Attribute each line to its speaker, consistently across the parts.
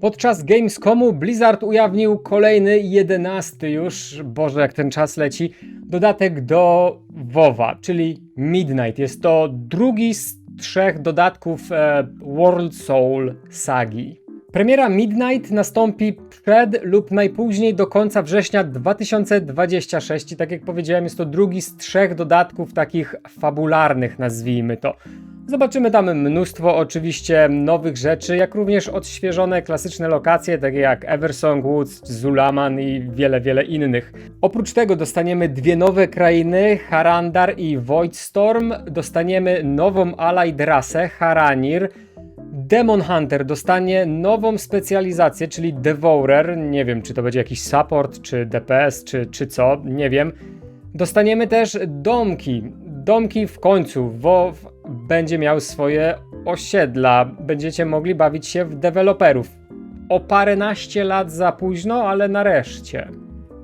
Speaker 1: Podczas Gamescomu Blizzard ujawnił kolejny, jedenasty już, boże jak ten czas leci, dodatek do WoWa, czyli Midnight. Jest to drugi z trzech dodatków e, World Soul sagi. Premiera Midnight nastąpi przed lub najpóźniej do końca września 2026 i tak jak powiedziałem jest to drugi z trzech dodatków takich fabularnych nazwijmy to. Zobaczymy tam mnóstwo oczywiście nowych rzeczy, jak również odświeżone klasyczne lokacje, takie jak Eversong Woods, Zulaman i wiele, wiele innych. Oprócz tego dostaniemy dwie nowe krainy, Harandar i Voidstorm. Dostaniemy nową allied Haranir. Demon Hunter dostanie nową specjalizację, czyli Devourer. Nie wiem, czy to będzie jakiś support, czy DPS, czy, czy co, nie wiem. Dostaniemy też domki. Domki w końcu. WoW będzie miał swoje osiedla. Będziecie mogli bawić się w deweloperów. O paręnaście lat za późno, ale nareszcie.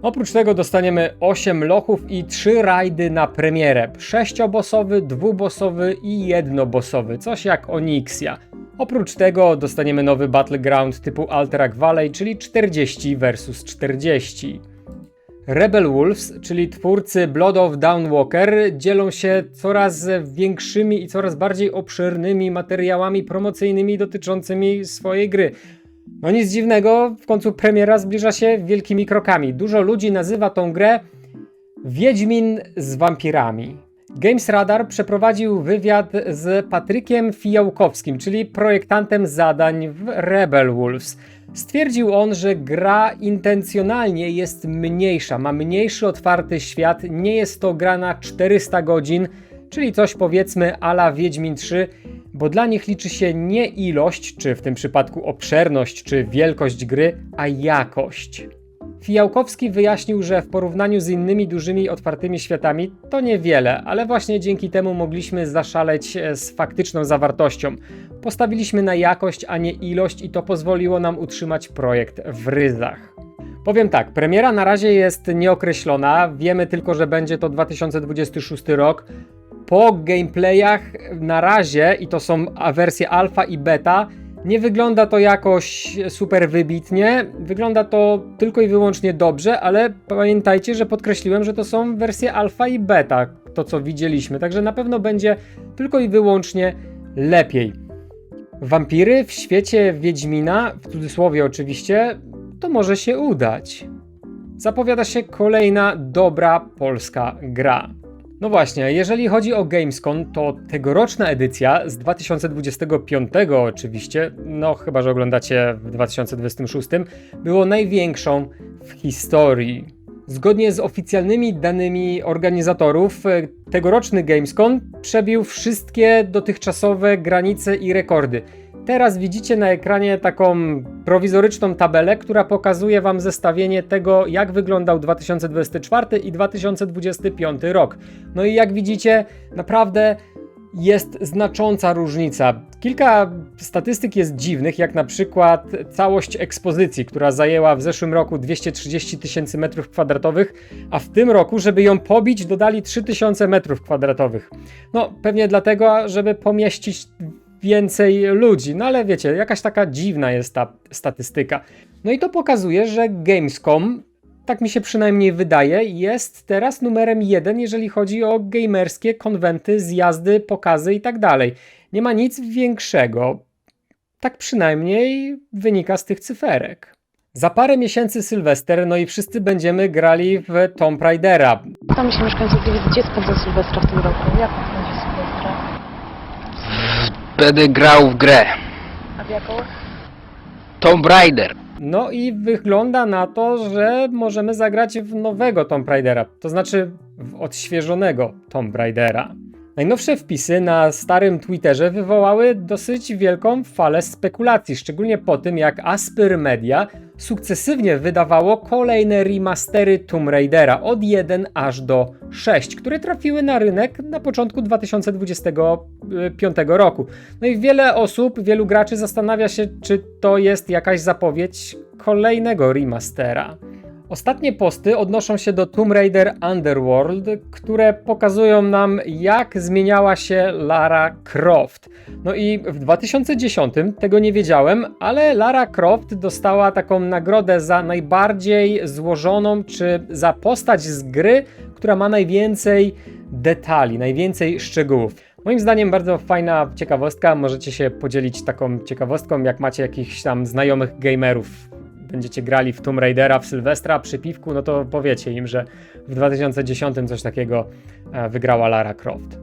Speaker 1: Oprócz tego dostaniemy 8 lochów i 3 rajdy na premierę. 6-bossowy, 2-bossowy i 1-bossowy, coś jak Onyxia. Oprócz tego dostaniemy nowy Battleground typu Alterac Valley, czyli 40 vs 40. Rebel Wolves, czyli twórcy Blood of Downwalker, dzielą się coraz większymi i coraz bardziej obszernymi materiałami promocyjnymi dotyczącymi swojej gry. No nic dziwnego, w końcu premiera zbliża się wielkimi krokami. Dużo ludzi nazywa tą grę Wiedźmin z wampirami. Games Radar przeprowadził wywiad z Patrykiem Fijałkowskim, czyli projektantem zadań w Rebel Wolves. Stwierdził on, że gra intencjonalnie jest mniejsza, ma mniejszy otwarty świat, nie jest to gra na 400 godzin, czyli coś powiedzmy ala Wiedźmin 3, bo dla nich liczy się nie ilość, czy w tym przypadku obszerność, czy wielkość gry, a jakość. Fijałkowski wyjaśnił, że w porównaniu z innymi dużymi otwartymi światami to niewiele, ale właśnie dzięki temu mogliśmy zaszaleć e, z faktyczną zawartością. Postawiliśmy na jakość, a nie ilość i to pozwoliło nam utrzymać projekt w ryzach. Powiem tak, premiera na razie jest nieokreślona, wiemy tylko, że będzie to 2026 rok. Po gameplayach na razie, i to są wersje alfa i beta, nie wygląda to jakoś super wybitnie, wygląda to tylko i wyłącznie dobrze, ale pamiętajcie, że podkreśliłem, że to są wersje alfa i beta, to co widzieliśmy, także na pewno będzie tylko i wyłącznie lepiej. Wampiry w świecie Wiedźmina, w cudzysłowie oczywiście, to może się udać. Zapowiada się kolejna dobra polska gra. No właśnie, jeżeli chodzi o Gamescom, to tegoroczna edycja z 2025 oczywiście, no chyba, że oglądacie w 2026, było największą w historii. Zgodnie z oficjalnymi danymi organizatorów, e, tegoroczny Gamescom przebił wszystkie dotychczasowe granice i rekordy. Teraz widzicie na ekranie taką prowizoryczną tabelę, która pokazuje Wam zestawienie tego, jak wyglądał 2024 i 2025 rok. No i jak widzicie, naprawdę jest znacząca różnica. Kilka statystyk jest dziwnych, jak na przykład całość ekspozycji, która zajęła w zeszłym roku 230 tysięcy metrów kwadratowych, a w tym roku, żeby ją pobić, dodali 3000 metrów kwadratowych. No, pewnie dlatego, żeby pomieścić więcej ludzi. No ale wiecie, jakaś taka dziwna jest ta statystyka. No i to pokazuje, że Gamescom, tak mi się przynajmniej wydaje, jest teraz numerem jeden, jeżeli chodzi o gamerskie konwenty, zjazdy, pokazy i tak dalej. Nie ma nic większego. Tak przynajmniej wynika z tych cyferek. Za parę miesięcy Sylwester, no i wszyscy będziemy grali w Tomb Raidera.
Speaker 2: Tam się mieszkańcy Gliwic, gdzie spędzą Sylwestra w tym roku? Jak?
Speaker 3: Będę grał w grę.
Speaker 2: A w jaką?
Speaker 3: Tomb Raider.
Speaker 1: No i wygląda na to, że możemy zagrać w nowego Tomb Raidera, to znaczy w odświeżonego Tomb Raidera. Najnowsze wpisy na starym Twitterze wywołały dosyć wielką falę spekulacji, szczególnie po tym jak Aspyr Media sukcesywnie wydawało kolejne remastery Tomb Raidera od 1 aż do 6, które trafiły na rynek na początku 2025 roku. No i wiele osób, wielu graczy zastanawia się, czy to jest jakaś zapowiedź kolejnego remastera. Ostatnie posty odnoszą się do Tomb Raider Underworld, które pokazują nam, jak zmieniała się Lara Croft. No i w 2010 tego nie wiedziałem, ale Lara Croft dostała taką nagrodę za najbardziej złożoną, czy za postać z gry, która ma najwięcej detali, najwięcej szczegółów. Moim zdaniem bardzo fajna ciekawostka. Możecie się podzielić taką ciekawostką, jak macie jakichś tam znajomych gamerów. Będziecie grali w Tomb Raidera w Sylwestra przy piwku, no to powiecie im, że w 2010 coś takiego e, wygrała Lara Croft.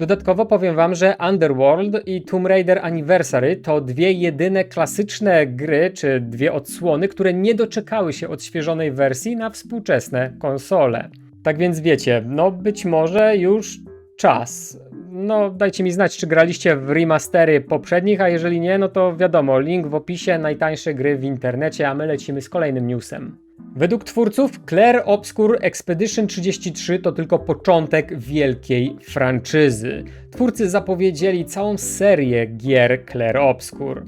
Speaker 1: Dodatkowo powiem wam, że Underworld i Tomb Raider Anniversary to dwie jedyne klasyczne gry, czy dwie odsłony, które nie doczekały się odświeżonej wersji na współczesne konsole. Tak więc wiecie, no być może już czas. No dajcie mi znać, czy graliście w remastery poprzednich, a jeżeli nie, no to wiadomo, link w opisie, najtańsze gry w internecie, a my lecimy z kolejnym newsem. Według twórców Claire Obscure Expedition 33 to tylko początek wielkiej franczyzy. Twórcy zapowiedzieli całą serię gier Claire Obscure.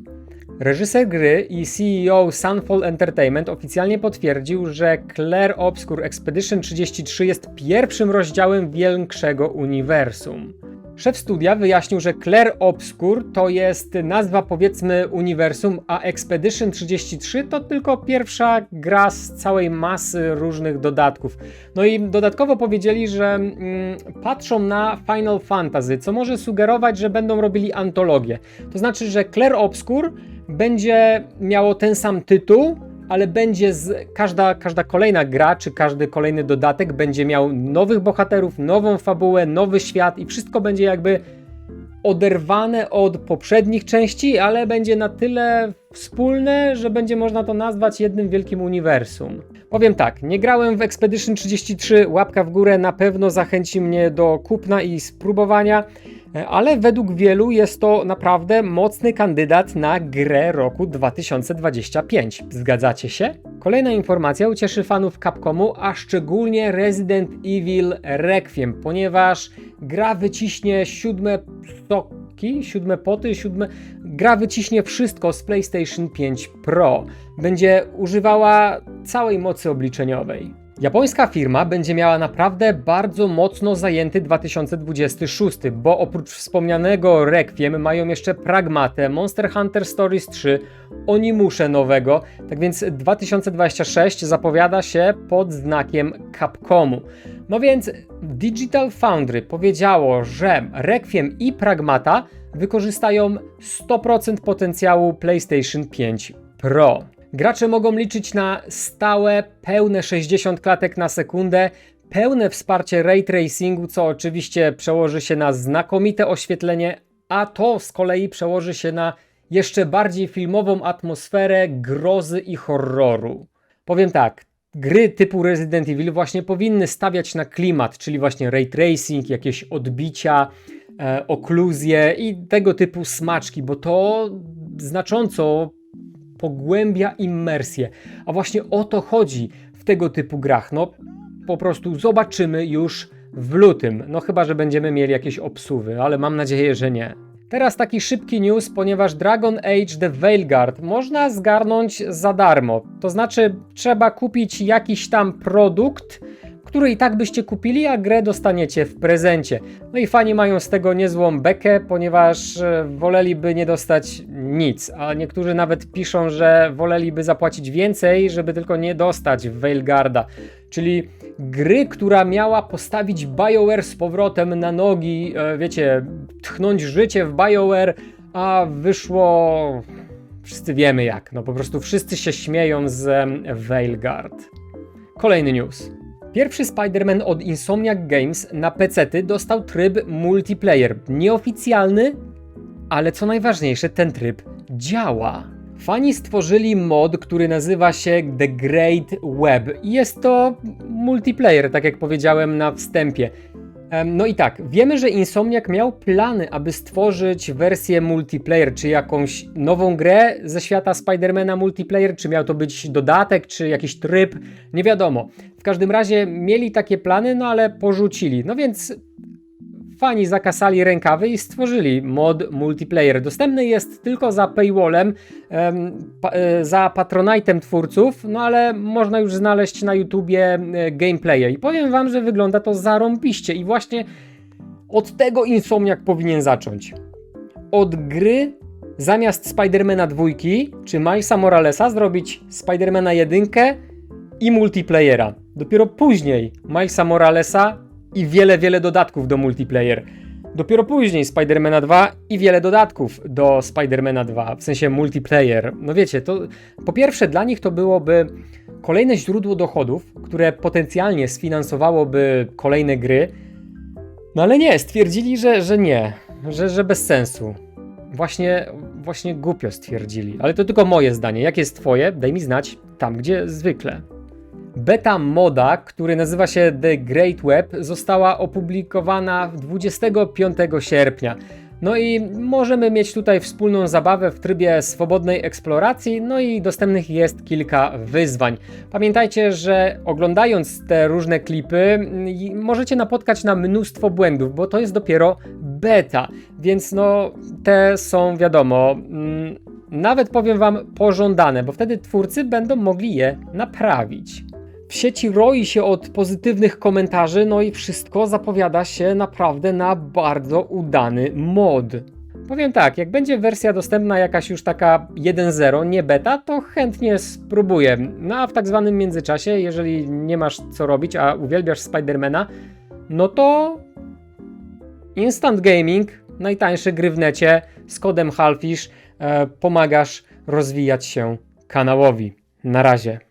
Speaker 1: Reżyser gry i CEO Sunfall Entertainment oficjalnie potwierdził, że Claire Obscure Expedition 33 jest pierwszym rozdziałem większego uniwersum. Szef studia wyjaśnił, że Claire Obscure to jest nazwa powiedzmy uniwersum, a Expedition 33 to tylko pierwsza gra z całej masy różnych dodatków. No i dodatkowo powiedzieli, że mm, patrzą na Final Fantasy, co może sugerować, że będą robili antologię. To znaczy, że Claire Obscure będzie miało ten sam tytuł, ale będzie z, każda, każda kolejna gra, czy każdy kolejny dodatek będzie miał nowych bohaterów, nową fabułę, nowy świat i wszystko będzie jakby oderwane od poprzednich części, ale będzie na tyle wspólne, że będzie można to nazwać jednym wielkim uniwersum. Powiem tak, nie grałem w Expedition 33, łapka w górę na pewno zachęci mnie do kupna i spróbowania, ale według wielu jest to naprawdę mocny kandydat na grę roku 2025. Zgadzacie się? Kolejna informacja ucieszy fanów Capcomu, a szczególnie Resident Evil Requiem, ponieważ gra wyciśnie siódme soki, siódme poty, siódme... Gra wyciśnie wszystko z PlayStation 5 Pro. Będzie używała całej mocy obliczeniowej. Japońska firma będzie miała naprawdę bardzo mocno zajęty 2026, bo oprócz wspomnianego Requiem mają jeszcze Pragmatę, Monster Hunter Stories 3, Onimusze nowego, tak więc 2026 zapowiada się pod znakiem Capcomu. No więc Digital Foundry powiedziało, że Requiem i Pragmata wykorzystają 100% potencjału PlayStation 5 Pro. Gracze mogą liczyć na stałe, pełne 60 klatek na sekundę, pełne wsparcie ray tracingu, co oczywiście przełoży się na znakomite oświetlenie, a to z kolei przełoży się na jeszcze bardziej filmową atmosferę grozy i horroru. Powiem tak, gry typu Resident Evil właśnie powinny stawiać na klimat, czyli właśnie ray tracing, jakieś odbicia, e, okluzje i tego typu smaczki, bo to znacząco pogłębia immersję. A właśnie o to chodzi w tego typu grach. No po prostu zobaczymy już w lutym. No chyba, że będziemy mieli jakieś obsuwy, ale mam nadzieję, że nie. Teraz taki szybki news, ponieważ Dragon Age The Veilguard można zgarnąć za darmo. To znaczy, trzeba kupić jakiś tam produkt, który i tak byście kupili, a grę dostaniecie w prezencie. No i fani mają z tego niezłą bekę, ponieważ e, woleliby nie dostać nic, a niektórzy nawet piszą, że woleliby zapłacić więcej, żeby tylko nie dostać Veilguarda. Czyli gry, która miała postawić BioWare z powrotem na nogi, e, wiecie, tchnąć życie w BioWare, a wyszło... Wszyscy wiemy jak, no po prostu wszyscy się śmieją z Veilguard. Kolejny news. Pierwszy Spider-Man od Insomniac Games na PC dostał tryb multiplayer. Nieoficjalny, ale co najważniejsze, ten tryb działa. Fani stworzyli mod, który nazywa się The Great Web jest to multiplayer, tak jak powiedziałem na wstępie. No i tak, wiemy, że Insomniac miał plany, aby stworzyć wersję multiplayer, czy jakąś nową grę ze świata Spidermana multiplayer, czy miał to być dodatek, czy jakiś tryb, nie wiadomo. W każdym razie mieli takie plany, no ale porzucili. No więc fani zakasali rękawy i stworzyli mod multiplayer. Dostępny jest tylko za paywallem, em, pa, e, za patronajtem twórców, no ale można już znaleźć na YouTubie e, gameplaye i powiem wam, że wygląda to zarąbiście i właśnie od tego Insomniak powinien zacząć. Od gry zamiast Spidermana dwójki czy Milesa Moralesa zrobić Spidermana jedynkę i multiplayera. Dopiero później Milesa Moralesa i wiele, wiele dodatków do multiplayer. Dopiero później Spidermana 2 i wiele dodatków do Spidermana 2, w sensie multiplayer. No wiecie, to po pierwsze dla nich to byłoby kolejne źródło dochodów, które potencjalnie sfinansowałoby kolejne gry, no ale nie, stwierdzili, że, że nie, że, że bez sensu. Właśnie, właśnie głupio stwierdzili, ale to tylko moje zdanie. Jakie jest twoje? Daj mi znać tam, gdzie zwykle. Beta moda, który nazywa się The Great Web, została opublikowana 25 sierpnia. No i możemy mieć tutaj wspólną zabawę w trybie swobodnej eksploracji, no i dostępnych jest kilka wyzwań. Pamiętajcie, że oglądając te różne klipy, możecie napotkać na mnóstwo błędów, bo to jest dopiero beta, więc no te są wiadomo, mm, nawet powiem wam pożądane, bo wtedy twórcy będą mogli je naprawić. Sieci roi się od pozytywnych komentarzy, no i wszystko zapowiada się naprawdę na bardzo udany mod. Powiem tak, jak będzie wersja dostępna jakaś już taka 1.0, nie beta, to chętnie spróbuję. No a w tak zwanym międzyczasie, jeżeli nie masz co robić, a uwielbiasz Spidermana, no to Instant Gaming, najtańsze gry w necie, z kodem Halfish e, pomagasz rozwijać się kanałowi. Na razie.